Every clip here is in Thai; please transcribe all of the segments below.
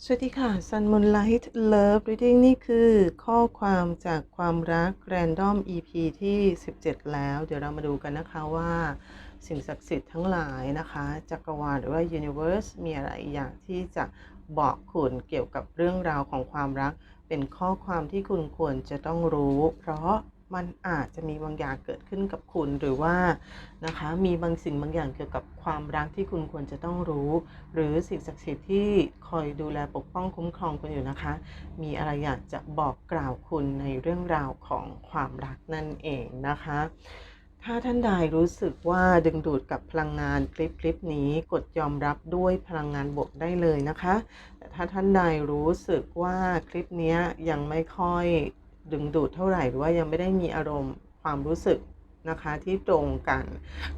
สวัสดีค่ะ Sun Moonlight Love Reading นี่คือข้อความจากความรัก Random EP ที่ 17 แล้ว เดี๋ยวเรามาดูกันนะคะว่าสิ่งศักดิ์สิทธิ์ทั้งหลายนะคะ จักรวาลหรือว่า Universe มีอะไรอยากที่จะบอกคุณเกี่ยวกับเรื่องราวของความรัก เป็นข้อความที่คุณควรจะต้องรู้ เพราะ มันอาจจะมีบางอย่างเกิดขึ้นกับคุณหรือว่านะคะมีบางสิ่งบางอย่างเกี่ยวกับความรักที่คุณควรจะต้องรู้ หรือสิ่งศักดิ์สิทธิ์ที่คอยดูแลปกป้องคุ้มครองคุณอยู่นะคะ มีอะไรอยากจะบอกกล่าวคุณในเรื่องราวของความรักนั่นเองนะคะ ถ้าท่านใดรู้สึกว่าดึงดูดกับพลังงานคลิปคลิปนี้กดยอมรับด้วยพลังงานบวกได้เลยนะคะ แต่ถ้าท่านใดรู้สึกว่าคลิปนี้ยังไม่ค่อย ดึงดูดเท่าไหร่หรือว่ายังไม่ได้มีอารมณ์ความรู้สึกนะคะที่ตรงกัน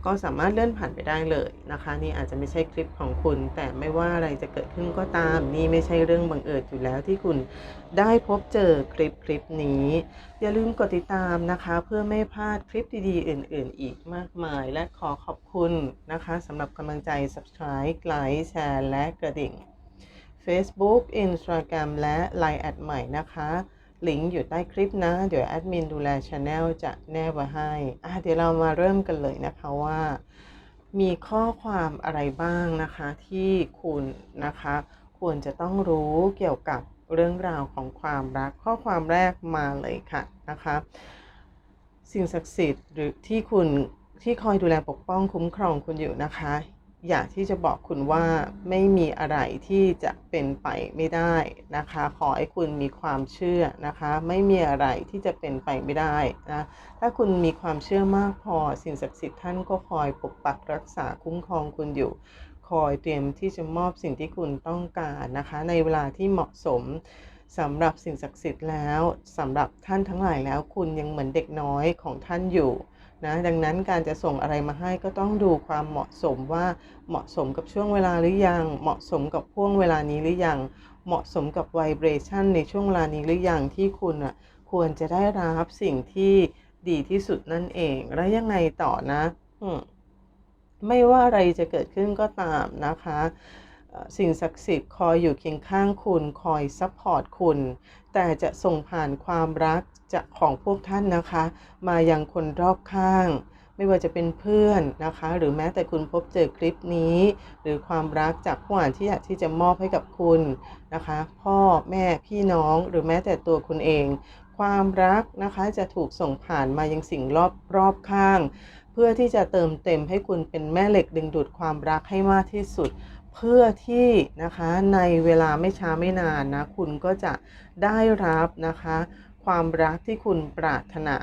ก็สามารถเลื่อนผ่านไปได้เลยนะคะ นี่อาจจะไม่ใช่คลิปของคุณ แต่ไม่ว่าอะไรจะเกิดขึ้นก็ตาม นี่ไม่ใช่เรื่องบังเอิญอยู่แล้วที่คุณได้พบเจอคลิปคลิปนี้ อย่าลืมกดติดตามนะคะ เพื่อไม่พลาดคลิปดีๆ อื่น ๆ อีกมากมาย และขอขอบคุณนะคะสำหรับกำลังใจ subscribe ไลค์แชร์และกระดิ่ง Facebook Instagram และ Line แอดใหม่นะคะ ลิงก์อยู่ใต้คลิปนะ เดี๋ยวแอดมินดูแลช anel จะแนบไว้ให้อะเดี๋ยวเรามาเริ่มกันเลยนะคะว่า มีข้อความอะไรบ้างนะคะที่คุณนะคะ ควรจะต้องรู้เกี่ยวกับเรื่องราวของความรัก ข้อความแรกมาเลยค่ะนะคะ สิ่งศักดิ์สิทธิ์หรือที่คุณที่คอยดูแลปกป้องคุ้มครองคุณอยู่นะคะ อยากที่จะบอกคุณว่าไม่มีอะไรที่จะเป็นไปไม่ได้นะคะ ขอให้คุณมีความเชื่อนะคะ ไม่มีอะไรที่จะเป็นไปไม่ได้นะถ้าคุณมีความเชื่อมากพอสิ่งศักดิ์สิทธิ์ท่านก็คอยปกปักรักษาคุ้มครองคุณอยู่ คอยเตรียมที่จะมอบสิ่งที่คุณต้องการนะคะ ในเวลาที่เหมาะสมสำหรับสิ่งศักดิ์สิทธิ์แล้วสำหรับท่านทั้งหลายแล้วคุณยังเหมือนเด็กน้อยของท่านอยู่ นะดังนั้นการจะส่งอะไรมาให้ก็ต้องดูความเหมาะสมว่าเหมาะสมกับช่วงเวลาหรือยัง เหมาะสมกับพ่วงเวลานี้หรือยัง เหมาะสมกับไวเบรชันในช่วงเวลานี้หรือยังที่คุณอะควรจะได้รับสิ่งที่ดีที่สุดนั่นเอง แล้วยังไงต่อนะ ไม่ว่าอะไรจะเกิดขึ้นก็ตามนะคะ สิ่งศักดิ์สิทธิ์คอยอยู่เคียงข้างคุณคอยซัพพอร์ตคุณ แต่จะส่งผ่านความรักจากของพวกท่านนะคะ มายังคนรอบข้าง ไม่ว่าจะเป็นเพื่อนนะคะ หรือแม้แต่คุณพบเจอคลิปนี้ หรือความรักจากผู้อ่านที่อยากที่จะมอบให้กับคุณนะคะ พ่อแม่พี่น้องหรือแม้แต่ตัวคุณเอง ความรักนะคะจะถูกส่งผ่านมายังสิ่งรอบรอบข้าง เพื่อที่จะเติมเต็มให้คุณเป็นแม่เหล็กดึงดูดความรักให้มากที่สุด เพื่อที่นะคะในเวลาไม่ช้าไม่นานนะ คุณก็จะได้รับนะคะความรักที่คุณปรารถนา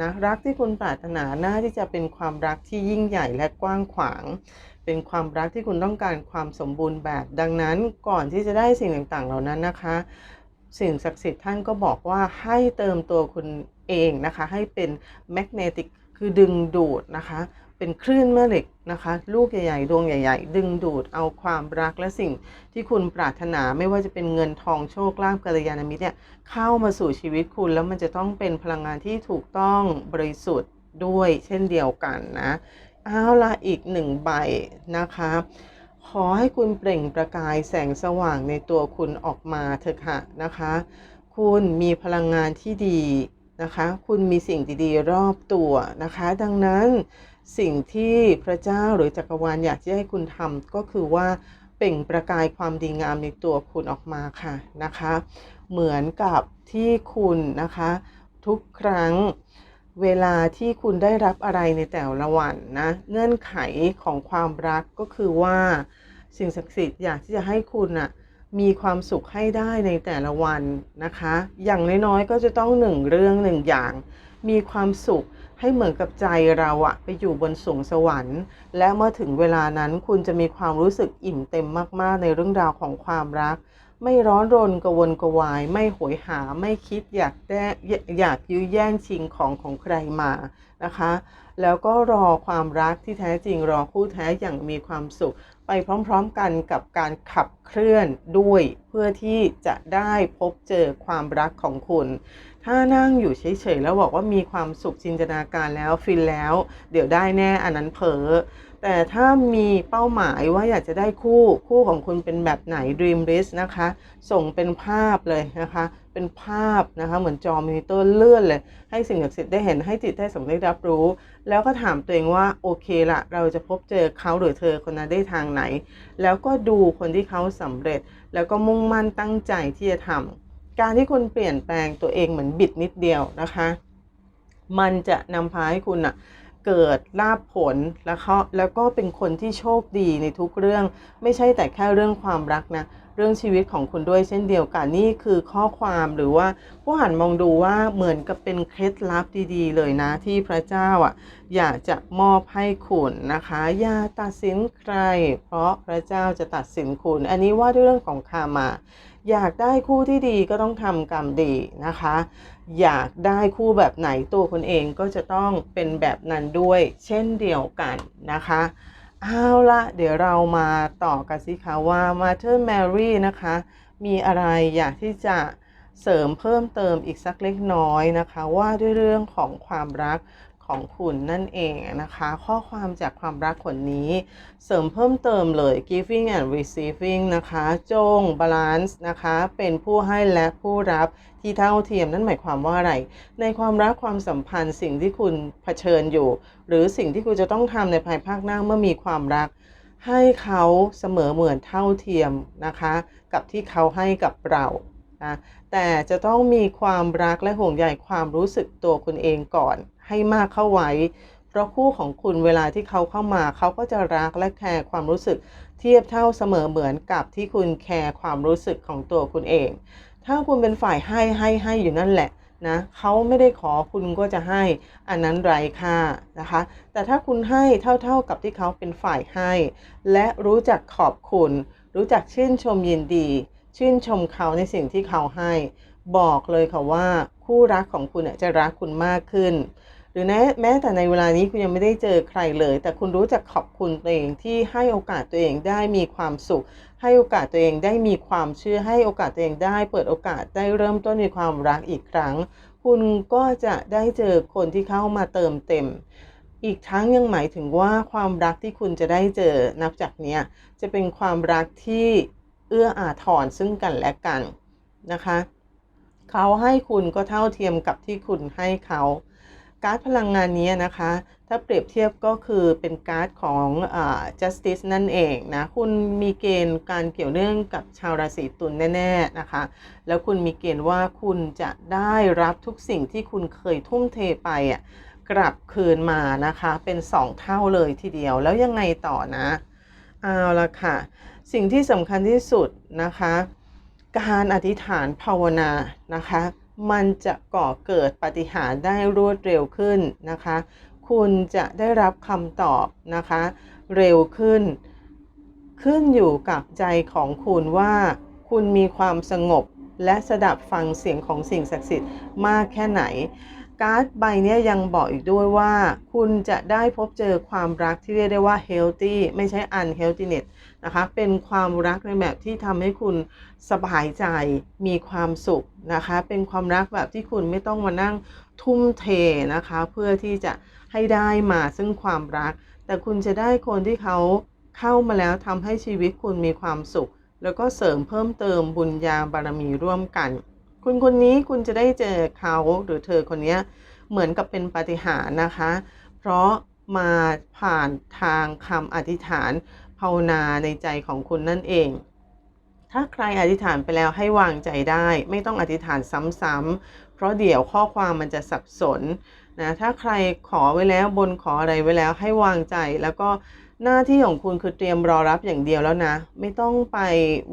นะรักที่คุณปรารถนาน่าที่จะเป็นความรักที่ยิ่งใหญ่และกว้างขวาง เป็นความรักที่คุณต้องการความสมบูรณ์แบบ ดังนั้นก่อนที่จะได้สิ่งต่างๆ เหล่านั้นนะคะ สิ่งศักดิ์สิทธิ์ท่านก็บอกว่าให้เติมตัวคุณเองนะคะ ให้เป็นแมกเนติกคือดึงดูดนะคะ เป็นคลื่นแม่เหล็กนะคะ ลูกใหญ่ๆ ดวงใหญ่ ๆ ดึงดูดเอาความรักและสิ่งที่คุณปรารถนาไม่ว่าจะเป็นเงินทองโชคลาภกัลยาณมิตรเนี่ยเข้ามาสู่ชีวิตคุณแล้วมันจะต้องเป็นพลังงานที่ถูกต้องบริสุทธิ์ด้วยเช่นเดียวกันนะเอาละอีกหนึ่งใบนะคะ ขอให้คุณเปล่งประกายแสงสว่างในตัวคุณออกมาเถอะค่ะนะคะ คุณมีพลังงานที่ดีนะคะ คุณมีสิ่งดีๆรอบตัวนะคะ ดังนั้น สิ่งที่พระเจ้าหรือจักรวาลอยากจะให้คุณทำก็คือว่าเปล่งประกายความดีงามในตัวคุณออกมาค่ะนะคะ เหมือนกับที่คุณนะคะ ทุกครั้งเวลาที่คุณได้รับอะไรในแต่ละวันนะเงื่อนไขของความรักก็คือว่าสิ่งศักดิ์สิทธิ์อยากที่จะให้คุณอะมีความสุขให้ได้ในแต่ละวันนะคะ อย่างน้อยๆก็จะต้องหนึ่งเรื่องหนึ่งอย่าง มีความสุข ให้เหมือนกับใจเราอะไปอยู่บนสวงสวรรค์ และเมื่อถึงเวลานั้นคุณจะมีความรู้สึกอิ่มเต็มมากๆ ในเรื่องราวของความรัก ไม่ร้อนรนกระวนกระวาย ไม่โหยหาไม่คิดอยากได้อยากยื้อแย่งชิงของของใครมานะคะ แล้วก็รอความรักที่แท้จริงรอคู่แท้อย่างมีความสุข ไปพร้อมๆกันกับการขับเคลื่อนด้วย เพื่อที่จะได้พบเจอความรักของคุณ ถ้านั่งอยู่เฉยๆแล้วบอกว่ามีความสุขจินตนาการแล้วฟินแล้ว เดี๋ยวได้แน่อันนั้นเผลอแต่ถ้ามีเป้าหมายว่าอยากจะได้คู่คู่ของคุณเป็นแบบไหน Dream List นะคะ ส่งเป็นภาพเลยนะคะ เป็นภาพนะคะ เหมือนจอมอนิเตอร์เลื่อนเลย ให้สิ่งศักดิ์สิทธิ์ได้เห็นให้จิตได้สำนึกรับรู้ แล้วก็ถามตัวเองว่าโอเคละเราจะพบเจอเขาหรือเธอคนนั้นได้ทางไหน แล้วก็ดูคนที่เขาสำเร็จ แล้วก็มุ่งมั่นตั้งใจที่จะทำ การที่คุณเปลี่ยนแปลงตัวเองเหมือนบิดนิดเดียวนะคะ มันจะนำพาให้คุณอะเกิดลาภผลแล้วก็แล้วก็เป็นคนที่โชคดีในทุกเรื่อง ไม่ใช่แต่แค่เรื่องความรักนะ เรื่องชีวิตของคุณด้วยเช่นเดียวกันนี่คือข้อความหรือว่าผู้หันมองดูว่าเหมือนกับเป็นเคล็ดลับดีๆ เลยนะที่พระเจ้าอะอยากจะมอบให้คุณนะคะอย่าตัดสินใคร เพราะพระเจ้าจะตัดสินคุณ อันนี้ว่าด้วยเรื่องของคามาอยากได้คู่ที่ดีก็ต้องทำกรรมดีนะคะ อยากได้คู่แบบไหนตัวคุณเองก็จะต้องเป็นแบบนั้นด้วย เช่นเดียวกันนะคะ เอาละเดี๋ยวเรามาต่อกันสิคะว่า Mother Mary นะคะ มีอะไรอยากที่จะเสริมเพิ่มเติมอีกสักเล็กน้อยนะคะ ว่าด้วยเรื่องของความรัก ของคุณนั่นเองนะคะ ข้อความจากความรักคนนี้ เสริมเพิ่มเติมเลย giving and receiving นะคะ จง balance นะคะ เป็นผู้ให้และผู้รับที่เท่าเทียมนั่นหมายความว่าอะไร ในความรักความสัมพันธ์สิ่งที่คุณเผชิญอยู่ หรือสิ่งที่คุณจะต้องทำในภายภาคหน้าเมื่อมีความรัก ให้เขาเสมอเหมือนเท่าเทียมนะคะ กับที่เขาให้กับเรานะแต่จะต้องมีความรักและห่วงใยความรู้สึกตัวคุณเองก่อน ให้มากเข้าไว้ เพราะคู่ของคุณเวลาที่เขาเข้ามาเขาก็จะรักและแคร์ความรู้สึก เทียบเท่าเสมอเหมือนกับที่คุณแคร์ความรู้สึกของตัวคุณเอง ถ้าคุณเป็นฝ่ายให้ให้ให้อยู่นั่นแหละนะเขาไม่ได้ขอคุณก็จะให้ อันนั้นไร้ค่านะคะ แต่ถ้าคุณให้เท่าๆกับที่เขาเป็นฝ่ายให้ และรู้จักขอบคุณ รู้จักชื่นชมยินดี ชื่นชมเขาในสิ่งที่เขาให้ บอกเลยค่ะว่าคู่รักของคุณจะรักคุณมากขึ้น หรือแม้แม้แต่ในเวลานี้คุณยังไม่ได้เจอใครเลย แต่คุณรู้จักขอบคุณตัวเองที่ให้โอกาสตัวเองได้มีความสุข ให้โอกาสตัวเองได้มีความเชื่อให้โอกาสตัวเองได้เปิดโอกาสได้เริ่มต้นมีความรักอีกครั้ง คุณก็จะได้เจอคนที่เข้ามาเติมเต็ม อีกทั้งยังหมายถึงว่าความรักที่คุณจะได้เจอนับจากนี้จะเป็นความรักที่เอื้ออาทรซึ่งกันและกันนะคะ เขาให้คุณก็เท่าเทียมกับที่คุณให้เขา การ์ดพลังงานนี้นะคะ ถ้าเปรียบเทียบก็คือเป็นการ์ดของอ justice นั่นเองนะ คุณมีเกณฑ์การเกี่ยวเนื่องกับชาวราศีตุลแน่ ๆนะคะ แล้วคุณมีเกณฑ์ว่าคุณจะได้รับทุกสิ่งที่คุณเคยทุ่มเทไปอะกลับคืนมานะคะ เป็น 2 เท่าเลยทีเดียวแล้วยังไงต่อนะเอาละค่ะ สิ่งที่สำคัญที่สุดนะคะ การอธิษฐานภาวนานะคะ มันจะก่อเกิดปฏิหารได้รวดเร็วขึ้นนะคะ คุณจะได้รับคำตอบนะคะ เร็วขึ้น ขึ้นอยู่กับใจของคุณว่า คุณมีความสงบและสดับฟังเสียงของสิ่งศักดิ์สิทธิ์มากแค่ไหน การ์ดใบนี้ยยังบอกอีกด้วยว่า คุณจะได้พบเจอความรักที่เรียกได้ว่า healthy ไม่ใช่ unhealthiness นะคะ เป็นความรักในแบบที่ทำให้คุณสบายใจมีความสุขนะคะ เป็นความรักแบบที่คุณไม่ต้องมานั่งทุ่มเทนะคะ เพื่อที่จะให้ได้มาซึ่งความรัก แต่คุณจะได้คนที่เขาเข้ามาแล้วทำให้ชีวิตคุณมีความสุข แล้วก็เสริมเพิ่มเติมบุญญาบารมีร่วมกัน คุณคนนี้คุณจะได้เจอเขาหรือเธอคนนี้เหมือนกับเป็นปาฏิหาริย์นะคะ เพราะมาผ่านทางคำอธิษฐานภาวนาในใจของคุณนั่นเอง ถ้าใครอธิษฐานไปแล้วให้วางใจได้ ไม่ต้องอธิษฐานซ้ำๆ เพราะเดี๋ยวข้อความมันจะสับสนนะ ถ้าใครขอไว้แล้วบนขออะไรไว้แล้วให้วางใจ แล้วก็หน้าที่ของคุณคือเตรียมรอรับอย่างเดียวแล้วนะ ไม่ต้องไป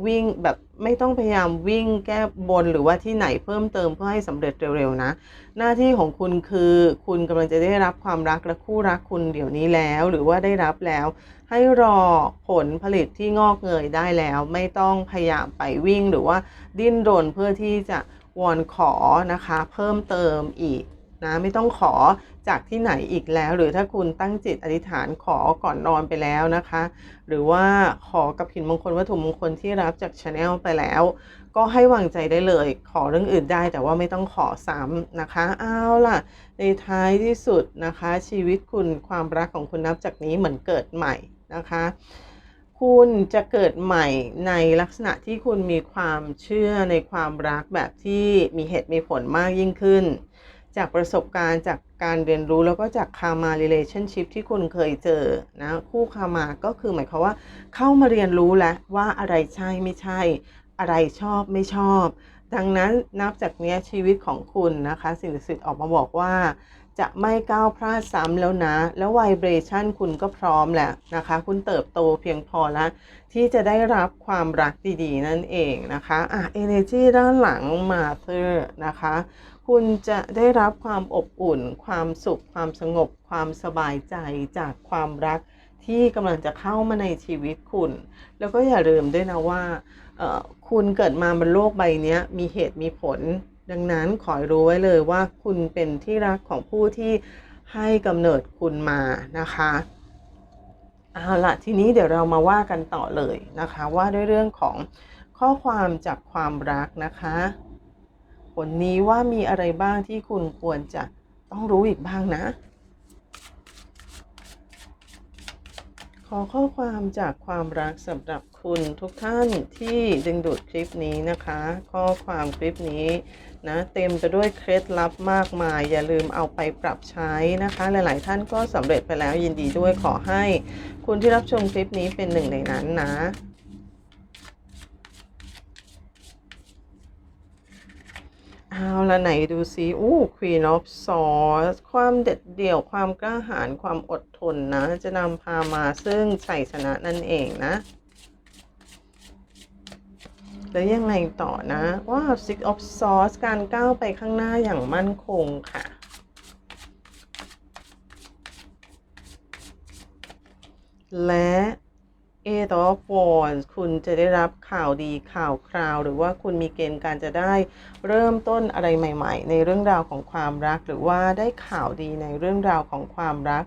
วิ่งแบบ ไม่ต้องพยายามวิ่งแก้บนหรือว่าที่ไหนเพิ่มเติมเพื่อให้สำเร็จเร็วๆนะ หน้าที่ของคุณคือคุณกำลังจะได้รับความรักและคู่รักคุณเดี๋ยวนี้แล้ว หรือว่าได้รับแล้ว ให้รอผลผลิตที่งอกเงยได้แล้ว ไม่ต้องพยายามไปวิ่งหรือว่าดิ้นรนเพื่อที่จะวอนขอนะคะ เพิ่มเติมอีกนะไม่ต้องขอ จากที่ไหนอีกแล้ว หรือถ้าคุณตั้งจิตอธิษฐานขอก่อนนอนไปแล้วนะคะ หรือว่าขอกับหินมงคลวัตถุมงคลที่รับจากชาแนลไปแล้ว ก็ให้วางใจได้เลย ขอเรื่องอื่นได้แต่ว่าไม่ต้องขอซ้ำนะคะเอาล่ะ ในท้ายที่สุดนะคะ ชีวิตคุณความรักของคุณนับจากนี้เหมือนเกิดใหม่นะคะคุณจะเกิดใหม่ในลักษณะที่คุณมีความเชื่อในความรักแบบที่มีเหตุมีผลมากยิ่งขึ้น จากประสบการณ์จากการเรียนรู้แล้วก็จากคามา relationship ที่คุณเคยเจอนะคู่คามาก็คือหมายความว่า เข้ามาเรียนรู้แล้วว่าอะไรใช่ไม่ใช่ อะไรชอบไม่ชอบ ดังนั้นนับจากนี้ชีวิตของคุณนะคะ สิ่งศักดิ์สิทธิ์ออกมาบอกว่า จะไม่ก้าวพลาดซ้ำแล้วนะ แล้วไวเบรชันคุณก็พร้อมแหล้วนะคะ คุณเติบโตเพียงพอแล้ว ที่จะได้รับความรักดีๆ นั่นเองนะคะอะ energy ด้านหลังมาเธอนะคะ คุณจะได้รับความอบอุ่น ความสุข ความสงบ ความสบายใจจากความรักที่กำลังจะเข้ามาในชีวิตคุณ แล้วก็อย่าลืมด้วยนะว่าคุณเกิดมาบนโลกใบนี้มีเหตุมีผล ดังนั้นขอให้รู้ไว้เลยว่าคุณเป็นที่รักของผู้ที่ให้กำเนิดคุณมานะคะเอาละทีนี้เดี๋ยวเรามาว่ากันต่อเลยนะคะว่าด้วยเรื่องของข้อความจากความรักนะคะผลนี้ว่ามีอะไรบ้างที่คุณควรจะต้องรู้อีกบ้างนะ ขอข้อความจากความรักสำหรับคุณทุกท่านที่ดึงดูดคลิปนี้นะคะ ข้อความคลิปนี้ นะเต็มไปด้วยเคล็ดลับมากมาย อย่าลืมเอาไปปรับใช้นะคะ หลาย ๆ ท่านก็สำเร็จไปแล้วยินดีด้วยขอให้คุณที่รับชมคลิปนี้เป็นหนึ่งในนั้นนะเอาละไหนดูซิอู้ Queen of Swords ความเด็ดเดี่ยว ความกล้าหาญ ความอดทนนะ จะนำพามาซึ่งชัยชนะนั่นเองนะ แล้วยังไงต่อนะว่า Six of Swords การก้าวไปข้างหน้าอย่างมั่นคงค่ะ และ Eight of Wands คุณจะได้รับข่าวดีข่าวคราว หรือว่าคุณมีเกณฑ์การจะได้เริ่มต้นอะไรใหม่ ๆ ในเรื่องราวของความรัก หรือว่าได้ข่าวดีในเรื่องราวของความรัก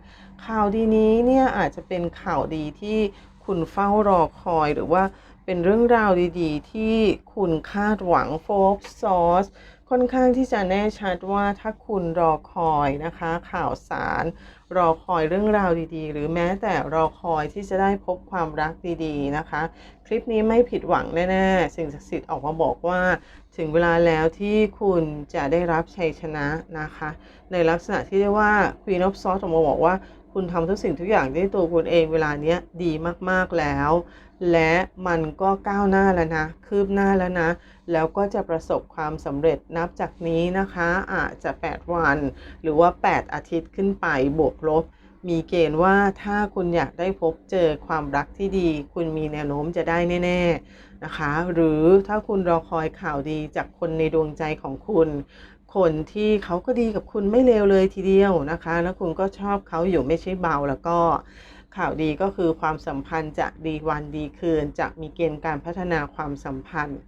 ข่าวดีนี้เนี่ยอาจจะเป็นข่าวดีที่ คุณเฝ้ารอคอยหรือว่าเป็นเรื่องราวดีๆ ที่คุณคาดหวังโฟกซอสค่อนข้างที่จะแน่ชัดว่าถ้าคุณรอคอยนะคะ ข่าวสาร รอคอยเรื่องราวดีๆ หรือแม้แต่รอคอยที่จะได้พบความรักดีๆนะคะ คลิปนี้ไม่ผิดหวังแน่ๆ สิ่งศักดิ์สิทธิ์ออกมาบอกว่า ถึงเวลาแล้วที่คุณจะได้รับชัยชนะนะคะ ในลักษณะที่เรียกว่า Queen of Swords ออกมาบอกว่า คุณทำทุกสิ่งทุกอย่างด้วยตัวคุณเองเวลาเนี้ยดีมากๆแล้ว และมันก็ก้าวหน้าแล้วนะ คืบหน้าแล้วนะ แล้วก็จะประสบความสำเร็จนับจากนี้นะคะ อาจจะ 8 วัน หรือว่า 8 อาทิตย์ขึ้นไปบวกลบ มีเกณฑ์ว่าถ้าคุณอยากได้พบเจอความรักที่ดี คุณมีแนวโน้มจะได้แน่ ๆนะคะ หรือถ้าคุณรอคอยข่าวดีจากคนในดวงใจของคุณ คนที่เขาก็ดีกับคุณไม่เลวเลยทีเดียวนะคะ แล้วคุณก็ชอบเขาอยู่ไม่ใช่เบาแล้วก็ข่าวดีก็คือความสัมพันธ์จะดีวันดีคืน จะมีเกณฑ์การพัฒนาความสัมพันธ์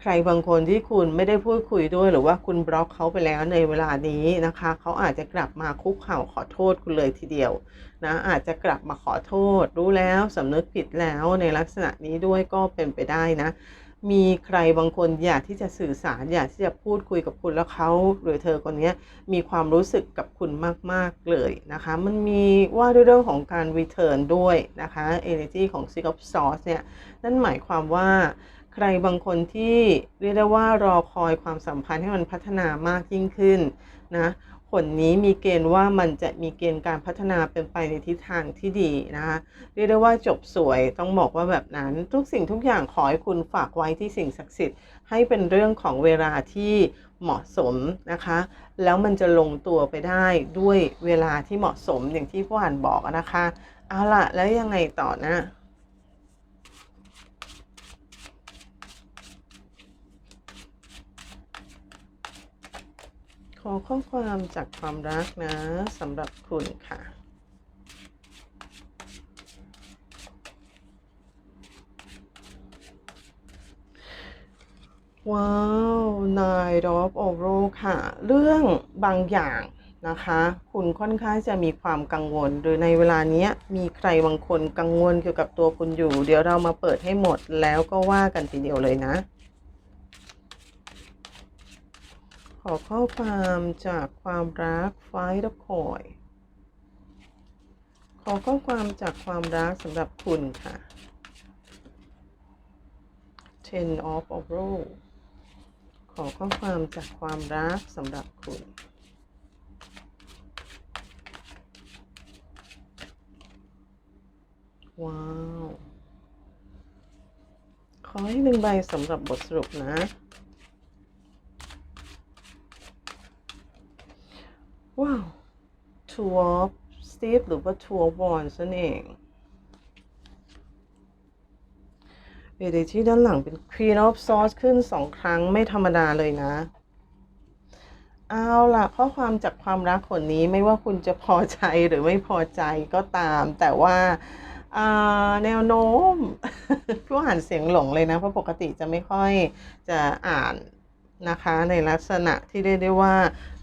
ใครบางคนที่คุณไม่ได้พูดคุยด้วย หรือว่าคุณบล็อกเขาไปแล้วในเวลานี้นะคะ เขาอาจจะกลับมาคุกเข่าขอโทษคุณเลยทีเดียวนะอาจจะกลับมาขอโทษ รู้แล้วสำนึกผิดแล้วในลักษณะนี้ด้วยก็เป็นไปได้นะ มีใครบางคนอยากที่จะสื่อสารอยากที่จะพูดคุยกับคุณแล้วเขาหรือเธอคนนี้มีความรู้สึกกับคุณมาก ๆ เลยนะคะ มันมีว่าด้วยเรื่องของการ return ด้วยนะคะ energy ของ Six of Swords เนี่ยนั่นหมายความว่าใครบางคนที่เรียกได้ว่ารอคอยความสัมพันธ์ให้มันพัฒนามากยิ่งขึ้นนะ ผลนี้มีเกณฑ์ว่ามันจะมีเกณฑ์การพัฒนาเป็นไปในทิศทางที่ดีนะคะเรียกได้ว่าจบสวยต้องบอกว่าแบบนั้นทุกสิ่งทุกอย่างขอให้คุณฝากไว้ที่สิ่งศักดิ์สิทธิ์ให้เป็นเรื่องของเวลาที่เหมาะสมนะคะ แล้วมันจะลงตัวไปได้ด้วยเวลาที่เหมาะสมอย่างที่ผู้อ่านบอกนะคะ เอาละแล้วยังไงต่อนะ ขอข้อความจากความรักนะสำหรับคุณค่ะ ว้าว Nine of o r a ค่ะ เรื่องบางอย่างนะคะ คุณค่อนข้างจะมีความกังวล หรือในเวลานี้มีใครบางคนกังวลเกี่ยวกับตัวคุณอยู่ เดี๋ยวเรามาเปิดให้หมดแล้วก็ว่ากันทีเดียวเลยนะ ขอข้อความจากความรัก Fight of Coin ขอข้อความจากความรักสำหรับคุณค่ะ Ten of o r o ขอข้อความจากความรักสำหรับคุณ ว้าว ขอให้หนึ่งใบสำหรับบทสรุปนะ ว้าว Two of Steve หรือว่า Two of Wands นั่นเองเอเดที่ด้านหลังเป็น Queen of Swords ขึ้นสองครั้งไม่ธรรมดาเลยนะ เอาล่ะข้อความจากความรักคนนี้ไม่ว่าคุณจะพอใจหรือไม่พอใจก็ตาม แต่ว่าอ่าแนวโน้มผู้อ่านเสียงหลงเลยนะ เพราะปกติจะไม่ค่อยจะอ่าน นะคะ ในลักษณะที่เรียกได้ว่า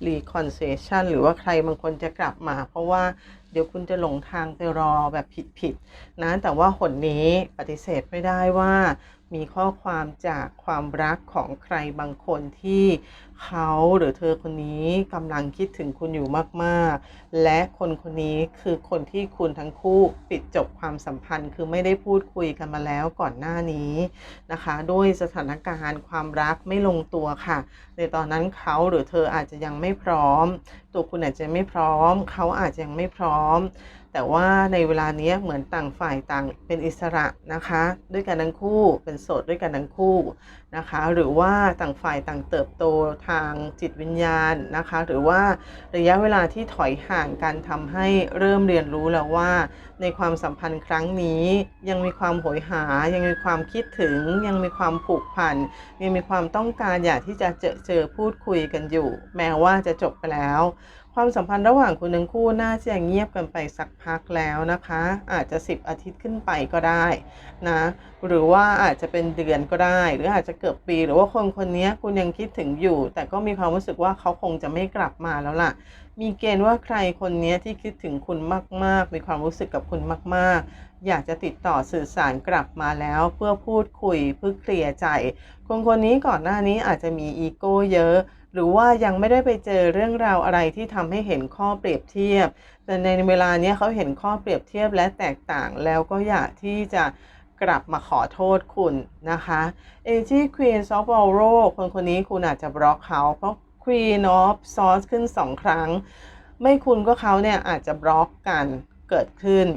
reconciliation หรือว่าใครบางคนจะกลับมา เพราะว่าเดี๋ยวคุณจะหลงทางไปรอแบบผิดๆนะ แต่ว่าหนนี้ปฏิเสธไม่ได้ว่า มีข้อความจากความรักของใครบางคนที่เขาหรือเธอคนนี้กำลังคิดถึงคุณอยู่มากๆ และคนคนนี้คือคนที่คุณทั้งคู่ปิดจบความสัมพันธ์ คือไม่ได้พูดคุยกันมาแล้วก่อนหน้านี้นะคะด้วยสถานการณ์ความรักไม่ลงตัวค่ะ ในตอนนั้นเขาหรือเธออาจจะยังไม่พร้อม ตัวคุณอาจจะไม่พร้อม เขาอาจจะยังไม่พร้อมแต่ว่าในเวลานี้เหมือนต่างฝ่ายต่างเป็นอิสระนะคะ ด้วยกันทั้งคู่เป็นโสดด้วยกันทั้งคู่นะคะ หรือว่าต่างฝ่ายต่างเติบโตทางจิตวิญญาณนะคะ หรือว่าระยะเวลาที่ถอยห่างกันทำให้เริ่มเรียนรู้แล้วว่า ในความสัมพันธ์ครั้งนี้ยังมีความโหยหา ยังมีความคิดถึง ยังมีความผูกพันยังมีความต้องการอยากที่จะเจอเจอพูดคุยกันอยู่ แม้ว่าจะจบไปแล้ว ความสัมพันธ์ระหว่างคุณทั้งคู่น่าจะเงียบกันไปสักพักแล้วนะคะ อาจจะ 10 อาทิตย์ขึ้นไปก็ได้นะหรือว่าอาจจะเป็นเดือนก็ได้ หรืออาจจะเกือบปี หรือว่าคนคนนี้คุณยังคิดถึงอยู่ แต่ก็มีความรู้สึกว่าเขาคงจะไม่กลับมาแล้วล่ะ มีเกณฑ์ว่าใครคนนี้ที่คิดถึงคุณมาก ๆ มีความรู้สึกกับคุณมาก ๆอยากจะติดต่อสื่อสารกลับมาแล้วเพื่อพูดคุยเพื่อเคลียร์ใจ คนคนนี้ก่อนหน้านี้อาจจะมีอีโก้เยอะ หรือว่ายังไม่ได้ไปเจอเรื่องราวอะไรที่ทำให้เห็นข้อเปรียบเทียบ แต่ในเวลานี้เขาเห็นข้อเปรียบเทียบและแตกต่างแล้วก็อยากที่จะกลับมาขอโทษคุณนะคะเอจีควีนซอฟบอลโรคนคนนี้คุณอาจจะบล็อกเขา เพราะ Queen of Swords ขึ้น 2 ครั้ง ไม่คุณก็เขาเนี่ยอาจจะบล็อกกันเกิดขึ้น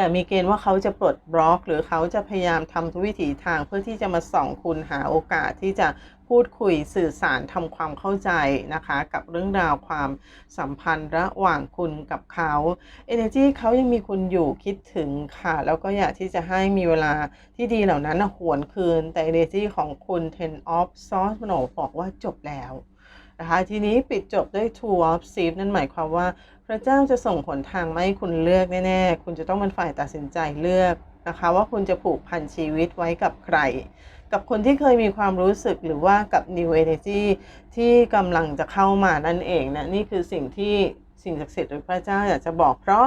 แต่มีเกณฑ์ว่าเขาจะปลดบล็อก หรือเขาจะพยายามทำทุกวิถีทางเพื่อที่จะมาส่องคุณหาโอกาสที่จะพูดคุยสื่อสารทำความเข้าใจนะคะ กับเรื่องราวความสัมพันธ์ระหว่างคุณกับเขา Energy เขายังมีคุณอยู่คิดถึงค่ะ แล้วก็อยากที่จะให้มีเวลาที่ดีเหล่านั้นหวนคืน แต่ Energy ของคุณ Ten of Swords มันบอกว่าจบแล้วนะคะทีนี้ปิดจบด้วย Two of s i e นั่นหมายความว่า พระเจ้าจะส่งหนทางมาให้คุณเลือกแน่ๆ คุณจะต้องเป็นฝ่ายตัดสินใจเลือกนะคะ ว่าคุณจะผูกพันชีวิตไว้กับใคร กับคนที่เคยมีความรู้สึกหรือว่ากับ New Energy ที่กำลังจะเข้ามานั่นเองนะ นี่คือสิ่งที่สิ่งศักดิ์สิทธิ์หรือพระเจ้าอยากจะบอกเพราะ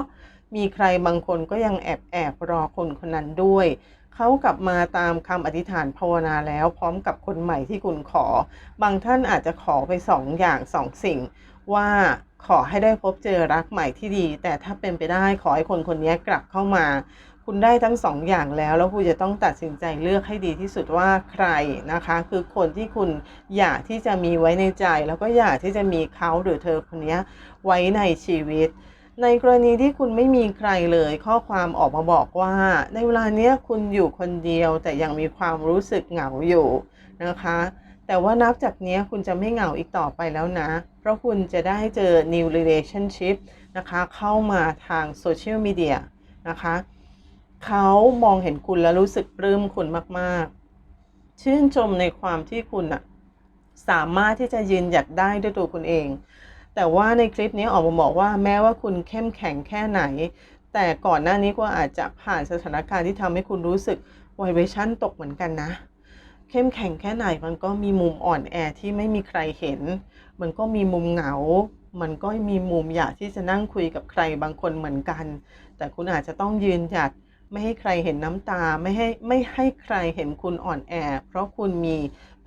มีใครบางคนก็ยังแอบแอบรอคนคนนั้นด้วยเขากลับมาตามคำอธิษฐานภาวนาแล้ว พร้อมกับคนใหม่ที่คุณขอ บางท่านอาจจะขอไปสองอย่างสองสิ่งว่า ขอให้ได้พบเจอรักใหม่ที่ดี แต่ถ้าเป็นไปได้ขอให้คนคนนี้กลับเข้ามา คุณได้ทั้งสองอย่างแล้ว แล้วคุณจะต้องตัดสินใจเลือกให้ดีที่สุดว่าใครนะคะ คือคนที่คุณอยากที่จะมีไว้ในใจ แล้วก็อยากที่จะมีเขาหรือเธอคนนี้ไว้ในชีวิตในกรณีที่คุณไม่มีใครเลยข้อความออกมาบอกว่า ในเวลาเนี้ยคุณอยู่คนเดียวแต่ยังมีความรู้สึกเหงาอยู่นะคะ แต่ว่านับจากนี้คุณจะไม่เหงาอีกต่อไปแล้วนะ เพราะคุณจะได้เจอ new relationship นะคะ เข้ามาทางโซเชียลมีเดียนะคะ เขามองเห็นคุณแล้วรู้สึกปลื้มคุณมาก ๆ ชื่นชมในความที่คุณอะสามารถที่จะยืนหยัดได้ด้วยตัวคุณเอง แต่ว่าในคลิปนี้ออกมาบอกว่าแม้ว่าคุณเข้มแข็งแค่ไหน แต่ก่อนหน้านี้ก็อาจจะผ่านสถานการณ์ที่ทำให้คุณรู้สึกไวเบชั่นตกเหมือนกันนะ เข้มแข็งแค่ไหนมันก็มีมุมอ่อนแอที่ไม่มีใครเห็น มันก็มีมุมเหงา มันก็มีมุมอยากที่จะนั่งคุยกับใครบางคนเหมือนกัน แต่คุณอาจจะต้องยืนหยัดไม่ให้ใครเห็นน้ำตาไม่ให้ไม่ให้ใครเห็นคุณอ่อนแอ เพราะคุณมี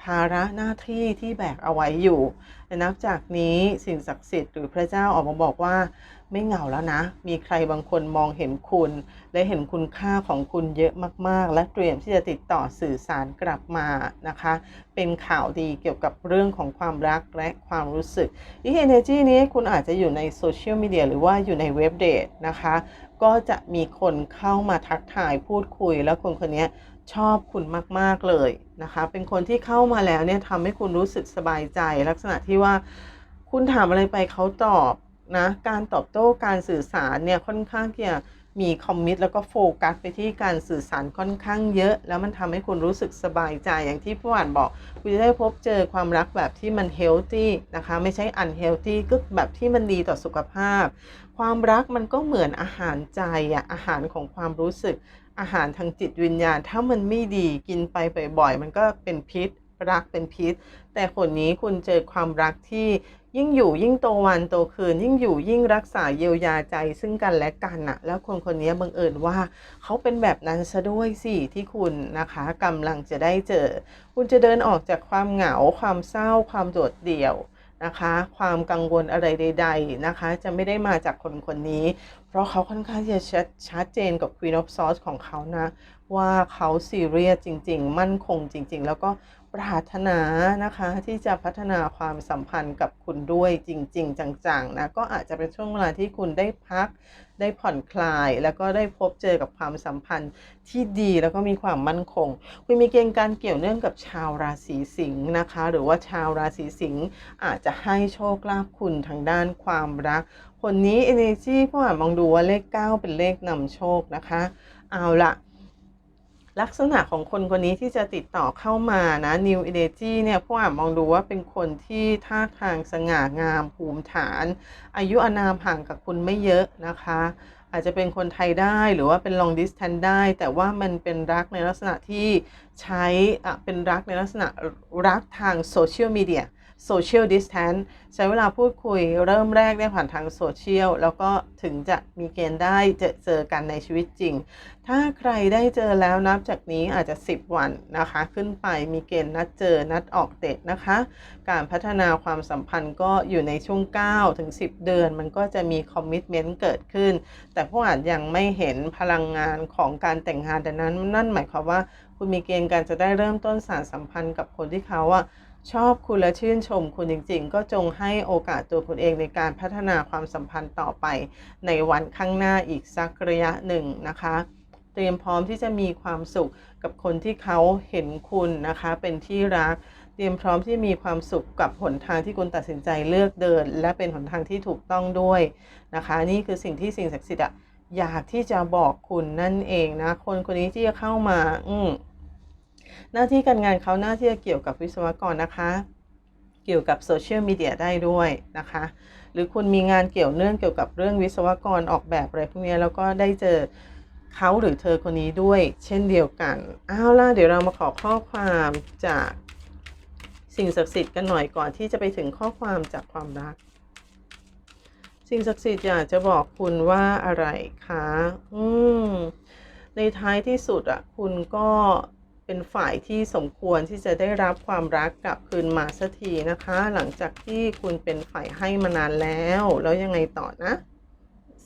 ภาระหน้าที่ที่แบกเอาไว้อยู่แต่นับจากนี้สิ่งศักดิ์สิทธิ์หรือพระเจ้าออกมาบอกว่าไม่เหงาแล้วนะ มีใครบางคนมองเห็นคุณ และเห็นคุณค่าของคุณเยอะมากๆ และเตรียมที่จะติดต่อสื่อสารกลับมานะคะ เป็นข่าวดีเกี่ยวกับเรื่องของความรักและความรู้สึกอีเอเนจีนี้คุณอาจจะอยู่ในโซเชียลมีเดียหรือว่าอยู่ในเว็บเดทนะคะ ก็จะมีคนเข้ามาทักทายพูดคุย แล้วคนคนนี้ชอบคุณมาก ๆ เลยนะคะ เป็นคนที่เข้ามาแล้วเนี่ยทำให้คุณรู้สึกสบายใจ ลักษณะที่ว่าคุณถามอะไรไปเขาตอบ นะการตอบโต้การสื่อสารเนี่ยค่อนข้างที่จะมีคอมมิตแล้วก็โฟกัสไปที่การสื่อสารค่อนข้างเยอะ แล้วมันทำให้คุณรู้สึกสบายใจอย่างที่ผู้อ่านบอก คุณจะได้พบเจอความรักแบบที่มันเฮลตี้นะคะ ไม่ใช่อันเฮลตี้ก็แบบที่มันดีต่อสุขภาพ ความรักมันก็เหมือนอาหารใจอะอาหารของความรู้สึก อาหารทางจิตวิญญาณ ถ้ามันไม่ดีกินไปบ่อยๆมันก็เป็นพิษรักเป็นพิษ แต่คนนี้คุณเจอความรักที่ ยิ่งอยู่ยิ่งโตวันโตคืน ยิ่งอยู่ยิ่งรักษาเยียวยาใจซึ่งกันและกันน่ะ แล้วคนคนนี้บังเอิญว่าเขาเป็นแบบนั้นซะด้วยสิที่คุณนะคะกำลังจะได้เจอ คุณจะเดินออกจากความเหงา ความเศร้า ความโดดเดี่ยวนะคะ ความกังวลอะไรใด ๆนะคะ จะไม่ได้มาจากคนคนนี้ เพราะเขาค่อนข้างจะชัดชัดเจนกับ Queen of Swords ของเขานะ ว่าเขาซีเรียสจริง ๆ มั่นคงจริง ๆ แล้วก็ ปรารถนานะคะที่จะพัฒนาความสัมพันธ์กับคุณด้วยจริง ๆ จังๆนะก็อาจจะเป็นช่วงเวลาที่คุณได้พัก ได้ผ่อนคลาย แล้วก็ได้พบเจอกับความสัมพันธ์ที่ดีแล้วก็มีความมั่นคง คุณมีเกณฑ์การเกี่ยวเนื่องกับชาวราศีสิงห์นะคะ หรือว่าชาวราศีสิงห์อาจจะให้โชคลาภคุณทางด้านความรักคนนี้ energy พ่ออ่านมองดูว่าเลข 9 เป็นเลขนำโชคนะคะ เอาละ ลักษณะของคนคนนี้ที่จะติดต่อเข้ามานะ New Energy เนี่ยพ่ออ่านมองดูว่าเป็นคนที่ท่าทางสง่างามภูมิฐาน อายุอานามห่างกับคุณไม่เยอะนะคะ อาจจะเป็นคนไทยได้หรือว่าเป็น long distance ได้ แต่ว่ามันเป็นรักในลักษณะที่ใช้อะเป็นรักในลักษณะรักทางโซเชียลมีเดีย social distance ใช้เวลาพูดคุยเริ่มแรกได้ผ่านทางโซเชียลแล้วก็ถึงจะมีเกณฑ์ได้เจอเจอกันในชีวิตจริง ถ้าใครได้เจอแล้วนับจากนี้อาจจะ 10 วันนะคะ ขึ้นไปมีเกณฑ์นัดเจอนัดออกเดทนะคะ การพัฒนาความสัมพันธ์ก็อยู่ในช่วง9ถึง10 เดือน มันก็จะมีคอมมิชเมนต์เกิดขึ้น แต่ผู้อ่านยังไม่เห็นพลังงานของการแต่งงานดังนั้นนั่นหมายความว่าคุณมีเกณฑ์การจะได้เริ่มต้นสารสัมพันธ์กับคนที่เขาอะ ชอบคุณและชื่นชมคุณจริง ๆ ก็จงให้โอกาสตัวคุณเองในการพัฒนาความสัมพันธ์ต่อไป ในวันข้างหน้าอีกสักระยะหนึ่งนะคะ เตรียมพร้อมที่จะมีความสุขกับคนที่เขาเห็นคุณนะคะ เป็นที่รัก เตรียมพร้อมที่มีความสุขกับหนทางที่คุณตัดสินใจเลือกเดิน และเป็นหนทางที่ถูกต้องด้วยนะคะ นี่คือสิ่งที่สิ่งศักดิ์สิทธิ์อยากที่จะบอกคุณนั่นเองนะ คนคนนี้ที่จะเข้ามา อืม หน้าที่การงานเขาหน้าที่จะเกี่ยวกับวิศวกรนะคะ เกี่ยวกับโซเชียลมีเดียได้ด้วยนะคะ หรือคุณมีงานเกี่ยวเนื่องเกี่ยวกับเรื่องวิศวกรออกแบบอะไรพวกนี้แล้วก็ได้เจอเขาหรือเธอคนนี้ด้วย เช่นเดียวกันเอาล่ะเดี๋ยวเรามาขอข้อความจากสิ่งศักดิ์สิทธิ์กันหน่อยก่อนที่จะไปถึงข้อความจากความรัก สิ่งศักดิ์สิทธิ์อยากจะบอกคุณว่าอะไรคะ อืม ในท้ายที่สุดอะคุณก็ เป็นฝ่ายที่สมควรที่จะได้รับความรักกลับคืนมาสักทีนะคะ หลังจากที่คุณเป็นฝ่ายให้มานานแล้ว แล้วยังไงต่อนะ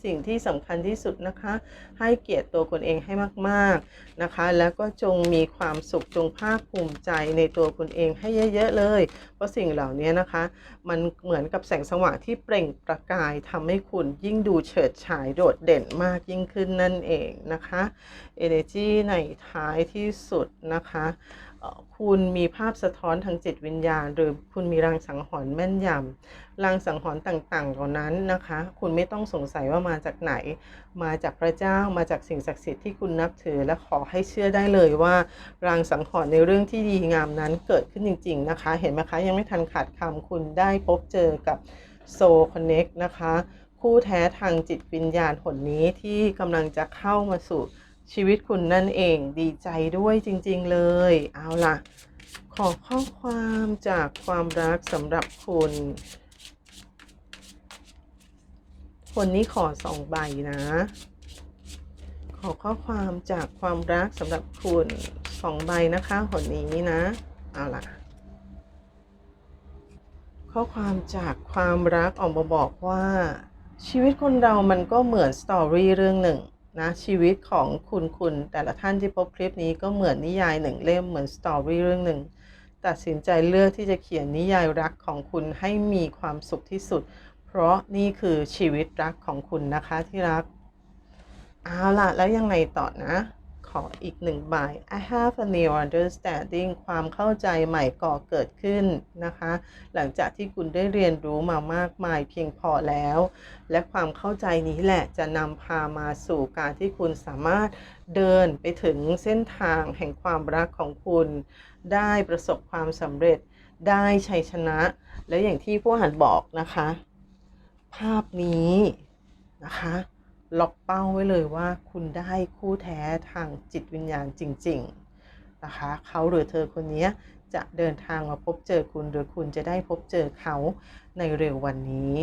สิ่งที่สำคัญที่สุดนะคะ ให้เกียรติตัวคุณเองให้มากๆนะคะ แล้วก็จงมีความสุขจงภาคภูมิใจในตัวคุณเองให้เยอะๆเลย เพราะสิ่งเหล่านี้นะคะ มันเหมือนกับแสงสว่างที่เปล่งประกายทำให้คุณยิ่งดูเฉิดฉายโดดเด่นมากยิ่งขึ้นนั่นเองนะคะ Energy ในท้ายที่สุดนะคะ คุณมีภาพสะท้อนทางจิตวิญญาณ หรือคุณมีรางสังหรณ์แม่นยำรางสังหรณ์ต่างๆ เหล่านั้นนะคะ คุณไม่ต้องสงสัยว่ามาจากไหน มาจากพระเจ้ามาจากสิ่งศักดิ์สิทธิ์ที่คุณนับถือ และขอให้เชื่อได้เลยว่ารางสังหรณ์ในเรื่องที่ดีงามนั้นเกิดขึ้นจริง ๆ นะคะ เห็นไหมคะยังไม่ทันขาดคำคุณได้พบเจอกับโซคอนเน็กนะคะ คู่แท้ทางจิตวิญญาณหนนี้ที่กำลังจะเข้ามาสู่ ชีวิตคุณนั่นเองดีใจด้วยจริง ๆ เลย เอาล่ะ ขอข้อความจากความรักสำหรับคุณ คนนี้ขอสองใบนะ ขอข้อความจากความรักสำหรับคุณสองใบนะคะคนนี้นะ เอาล่ะ ข้อความจากความรักออกมาบอกว่า ชีวิตคนเรามันก็เหมือนสตอรี่เรื่องหนึ่ง นะชีวิตของคุณคุณแต่ละท่านที่พบคลิปนี้ก็เหมือนนิยายหนึ่งเล่มเหมือนสตอรี่เรื่องหนึ่งตัดสินใจเลือกที่จะเขียนนิยายรักของคุณให้มีความสุขที่สุด เพราะนี่คือชีวิตรักของคุณนะคะที่รัก เอาล่ะ แล้วยังไงต่อนะ ออีกหนึ่งใบ I have a new understanding ความเข้าใจใหม่ก่อเกิดขึ้นนะคะ หลังจากที่คุณได้เรียนรู้มามากมายเพียงพอแล้ว และความเข้าใจนี้แหละจะนำพามาสู่การที่คุณสามารถเดินไปถึงเส้นทางแห่งความรักของคุณ ได้ประสบความสำเร็จได้ชัยชนะ และอย่างที่ผู้อ่านบอกนะคะ ภาพนี้นะคะ ล็อกเป้าไว้เลยว่าคุณได้คู่แท้ทางจิตวิญญาณจริง ๆ นะคะ เขาหรือเธอคนนี้จะเดินทางมาพบเจอคุณ หรือคุณจะได้พบเจอเขาในเร็ววันนี้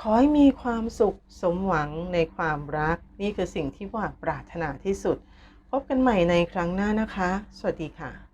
ขอให้มีความสุขสมหวังในความรัก นี่คือสิ่งที่ว่าปรารถนาที่สุด พบกันใหม่ในครั้งหน้านะคะ สวัสดีค่ะ